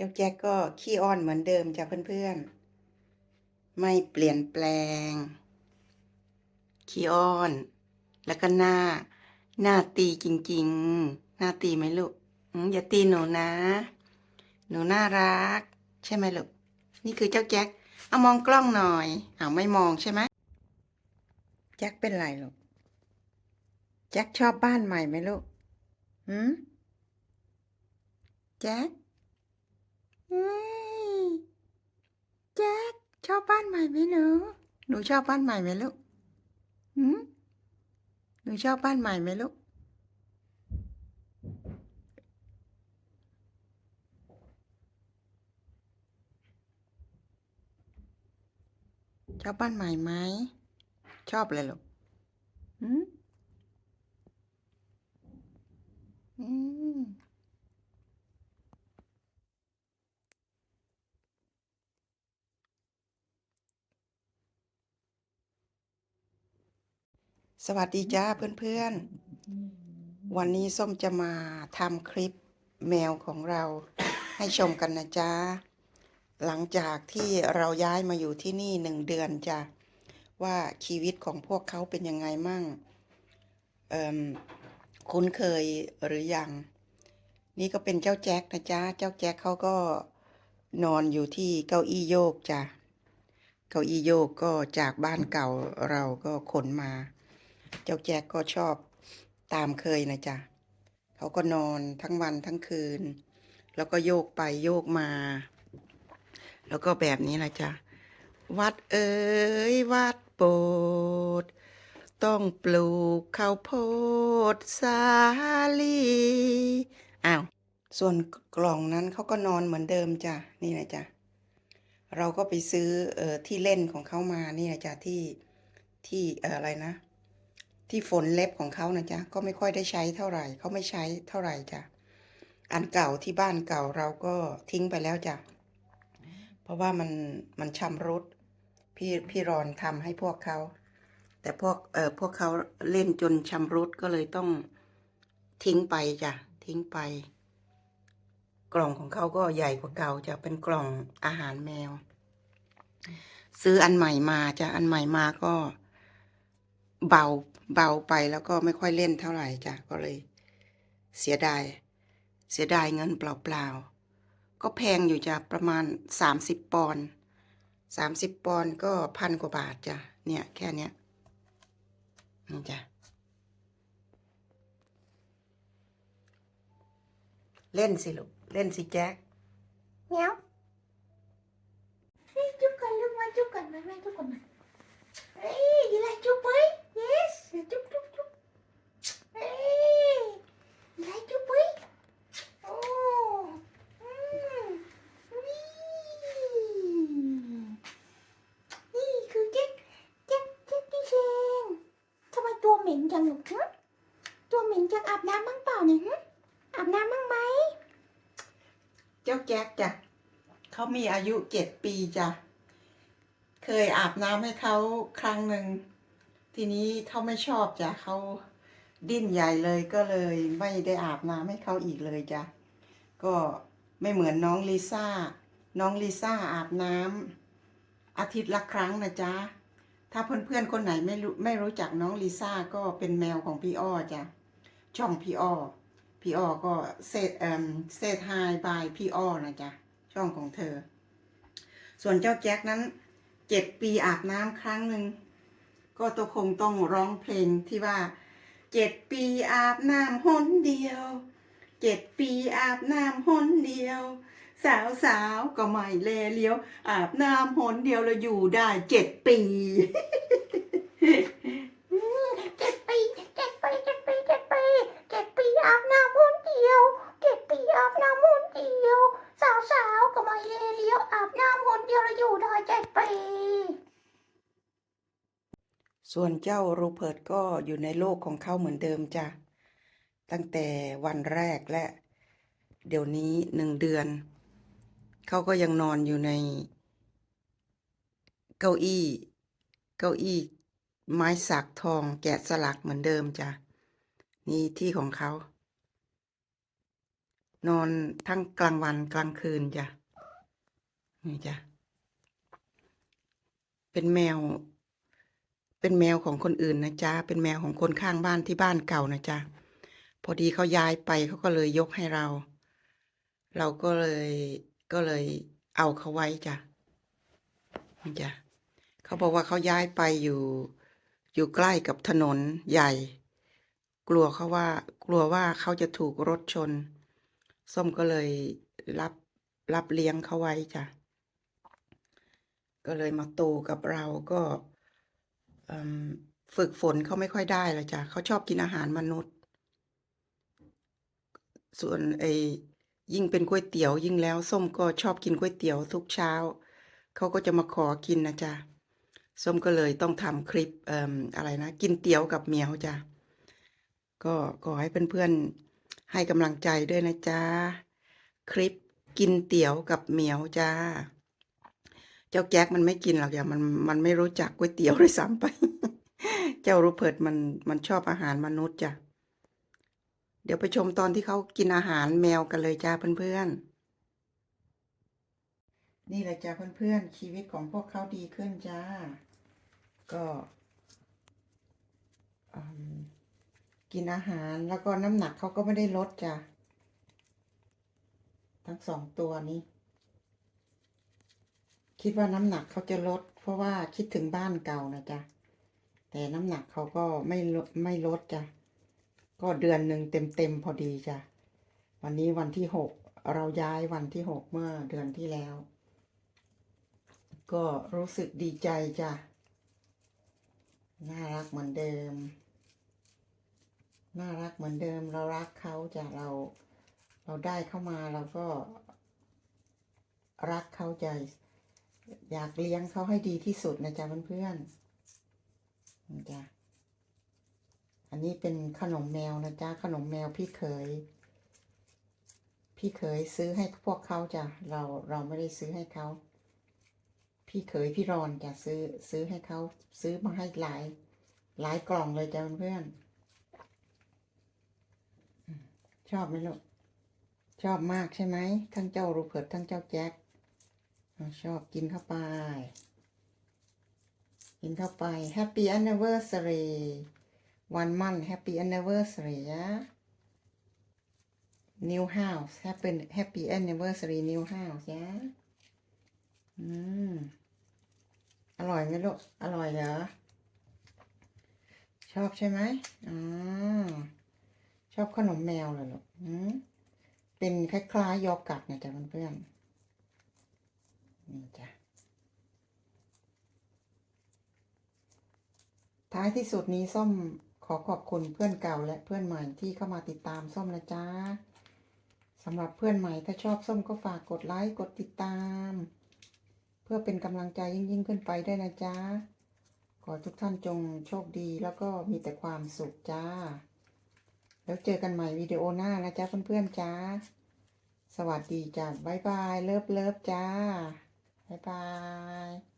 เจ้าแจ็คก็ขี้อ้อนเหมือนเดิมจ้ะเพื่อนๆ ไม่เปลี่ยนแปลง ขี้อ้อน แล้วก็หน้า หน้าตีจริงๆ หน้าตีไหมลูกอย่าตีหนูนะ หนูน่ารัก ใช่ไหมลูก นี่คือเจ้าแจ็ค เอามองกล้องหน่อยอ้าไม่มองใช่ไหมแจ็คเป็นไรลูก แจ็คชอบบ้านใหม่ไหมลูก หืมแจ็ค เฮ้ยแจ็คชอบบ้านใหม่ไหมหนูหนูชอบบ้านใหม่ไหมลูกหืมหนูชอบบ้านใหม่ไหมลูกชอบบ้านใหม่ไหมชอบเลยลูกหืมอืม สวัสดีจ้าเพื่อนๆ วันนี้ส้มจะมาทำคลิปแมวของเราให้ชมกันนะจ๊ะหลังจากที่เราย้ายมาอยู่ที่นี่หนึ่งเดือนจ้ะว่าชีวิตของพวกเขาเป็นยังไงมั่งคุ้นเคยหรือยัง นี่ก็เป็นเจ้าแจ็คนะจ๊ะเจ้าแจ็คเขาก็นอนอยู่ที่เก้าอี้โยกจ้ะเก้าอี้โยกก็จากบ้านเก่าเราก็ขนมา เจ้าแจ็คก็ชอบตามเคยนะจ๊ะเขาก็นอนทั้งวันทั้งคืน แล้วก็โยกไปโยกมา แล้วก็แบบนี้นะจ๊ะวัดเอ๋ยวัดโบสถ์ต้องปลูกข้าวโพดสาลีอ้าวส่วนกล่องนั้นเขาก็นอนเหมือนเดิมจ้ะนี่นะจ๊ะเราก็ไปซื้อเอ่อที่เล่นของเขามานี่นะจ๊ะที่ที่เอ่ออะไรนะ ที่ฝนเล็บของเขานะจ๊ะก็ไม่ค่อยได้ใช้เท่าไหร่เขาไม่ใช้เท่าไหร่จ้ะอันเก่าที่บ้านเก่าเราก็ทิ้งไปแล้วจ้ะเพราะว่ามันมันชำรุดพี่พี่รอนทำให้พวกเขา แต่พวกเอ่อพวกเขาเล่นจนชำรุดก็เลยต้องทิ้งไปจ้ะทิ้งไป กล่องของเขาก็ใหญ่กว่าเก่าจะเป็นกล่องอาหารแมว ซื้ออันใหม่มาจ้ะอันใหม่มาก็ เบาเบาไปแล้วก็ไม่ค่อยเล่นเท่าไหร่จ้ะก็เลย เสียดาย เสียดายเงินเปล่าๆก็แพงอยู่จ้ะประมาณสามสิบปอนด์สามสิบปอนด์ก็พันกว่าบาทจ้ะเนี่ยแค่เนี้ยนี่จ้ะเล่นสิลูกเล่นสิแจ็คเมียวเฮ้ยจุ๊บกันลูกมาจุ๊บกันมาแม่จุ๊บกันมาเฮ้ย you like จุ๊บไหม yes จุ๊บจุ๊บจุ๊บเฮ้ย you like จุ๊บไหมโอ้อืมนี่นี่คือเจ๊กเจ๊กเจ๊กที่เชงทำไมตัวเหม็นจังลูกฮะตัวเหม็นจังอาบน้ำบ้างเปล่าเนี่ยฮะอาบน้ำบ้างไหมเจ้าแจ็คจ้ะเขามีอายุเจ็ดปีจ้ะเคยอาบน้ำให้เขาครั้งหนึ่ง ทีนี้เขาไม่ชอบจ้ะเขาดิ้นใหญ่เลยก็เลยไม่ได้อาบน้ำให้เขาอีกเลยจ้ะก็ไม่เหมือนน้องลิซ่า น้องลิซ่าอาบน้ำอาทิตย์ละครั้งนะจ๊ะ ถ้าเพื่อนๆคนไหนไม่รู้ไม่รู้จักน้องลิซ่าก็เป็นแมวของพี่อ้อจ้ะ ช่องพี่อ้อ พี่อ้อก็เซตเอ่มเซตไฮบายพี่อ้อนะจ๊ะ ช่องของเธอ ส่วนเจ้าแจ็คนั้นเจ็ดปีอาบน้ำครั้งหนึ่ง ก็ตัวคงต้องร้องเพลงที่ว่าเจ็ดปีอาบน้ำหนเดียวเจ็ดปีอาบน้ำหนเดียว สาวสาวก็ไม่แลเลี้ยว อาบน้ำหนเดียวเราอยู่ได้เจ็ดปี อืมเจ็ดปีเจ็ดปีเจ็ดปีเจ็ดปีเจ็ดปีอาบน้ำมนต์เดียวเจ็ดปีอาบน้ำมนต์เดียว สาวสาวๆก็มาเยเลี้ยวอาบน้ำมนต์เดียวแล้วอยู่ได้เจ็ดปี ส่วนเจ้าโรเบิร์ตก็อยู่ในโลกของเขาเหมือนเดิมจ้ะ ตั้งแต่วันแรกและ เดี๋ยวนี้หนึ่งเดือน เขาก็ยังนอนอยู่ใน เก้าอี้ เก้าอี้ ไม้สักทองแกะสลักเหมือนเดิมจ้ะ นี่ที่ของเขา นอนทั้งกลางวันกลางคืนจ้ะ นี่จ้ะ เป็นแมว เป็นแมวของคนอื่นนะจ๊ะ เป็นแมวของคนข้างบ้านที่บ้านเก่านะจ๊ะ พอดีเขาย้ายไปเขาก็เลยยกให้เรา เราก็เลยก็เลยเอาเขาไว้จ้ะนี่จ้ะเขาบอกว่าเขาย้ายไปอยู่อยู่ใกล้กับถนนใหญ่ กลัวเขาว่า กลัวว่าเขาจะถูกรถชน ส้มก็เลยรับรับเลี้ยงเขาไว้จ้ะ ก็เลยมาโตกับเราก็ ฝึกฝนเขาไม่ค่อยได้ละจ้ะเขาชอบกินอาหารมนุษย์ ส่วนไอ้ยิ่งเป็นก๋วยเตี๋ยว ยิ่งแล้วส้มก็ชอบกินก๋วยเตี๋ยวทุกเช้าเขาก็จะมาขอกินนะจ๊ะส้มก็เลยต้องทำคลิปออะไรนะ กินเตี๋ยวกับเหมียวจ้ะก็ขอให้เพื่อนๆให้กำลังใจด้วยนะจ๊ะคลิปกินเตี๋ยวกับเหมียวจ้า เจ้าแก๊กมันไม่กินหรอกอย่ามันมันไม่รู้จักก๋วยเตี๋ยวเลยซ้ำไป เจ้ารูเพิร์ตมันมันชอบอาหารมนุษย์จ้ะ เดี๋ยวไปชมตอนที่เขากินอาหารแมวกันเลยจ้าเพื่อนๆ นี่แหละจ้าเพื่อนๆ ชีวิตของพวกเขาดีขึ้นจ้า ก็กินอาหารแล้วก็น้ำหนักเขาก็ไม่ได้ลดจ้ะ ทั้งสองตัวนี้ คิดว่าน้ำหนักเขาจะลด เพราะว่าคิดถึงบ้านเก่านะจ๊ะ แต่น้ำหนักเขาก็ไม่ลดไม่ลดจ้ะ ก็เดือนหนึ่งเต็มเต็มพอดีจ้ะ วันนี้วันที่หกเราย้ายวันที่หกเมื่อเดือนที่แล้ว ก็รู้สึกดีใจจ้ะ น่ารักเหมือนเดิม น่ารักเหมือนเดิม เรารักเขาจ้ะเรา เราได้เข้ามาเราก็ รักเขาใจ อยากเลี้ยงเขาให้ดีที่สุดนะจ๊ะเพื่อนๆนี่จ้ะอันนี้เป็นขนมแมวนะจ๊ะขนมแมวพี่เคย พี่เคยซื้อให้พวกเขาจ้ะเราเราไม่ได้ซื้อให้เขา พี่เคยพี่รอนจะซื้อซื้อให้เขาซื้อมาให้หลาย หลายกล่องเลยจ้ะเพื่อนๆอืมชอบไหมลูกชอบมากใช่ไหมทั้งเจ้ารูเพิร์ตทั้งเจ้าแจ็ค ชอบกินเข้าไป กินเข้าไป Happy Anniversary one month Happy Anniversary ยะ New House Happy Happy Anniversary New House ยะอืม อร่อยไหมลูก อร่อยเหรอ ชอบใช่ไหมอ๋อชอบขนมแมวเลยลูกอืมเป็นคล้ายๆยเกัร์ตนะจ๊ะเพื่อนๆ นี่จ้ะท้ายที่สุดนี้ส้มขอขอบคุณเพื่อนเก่าและเพื่อนใหม่ที่เข้ามาติดตามส้มนะจ๊ะสำหรับเพื่อนใหม่ถ้าชอบส้มก็ฝากกดไลค์กดติดตาม เพื่อเป็นกำลังใจยิ่งยิ่งๆขึ้นไปด้วยนะจ๊ะขอทุกท่านจงโชคดีแล้วก็มีแต่ความสุขจ้า แล้วเจอกันใหม่วิดีโอหน้านะจ๊ะเพื่อนๆจ้า สวัสดีจ้ะบ๊ายบายเลิฟเลิฟจ้า บ๊ายบาย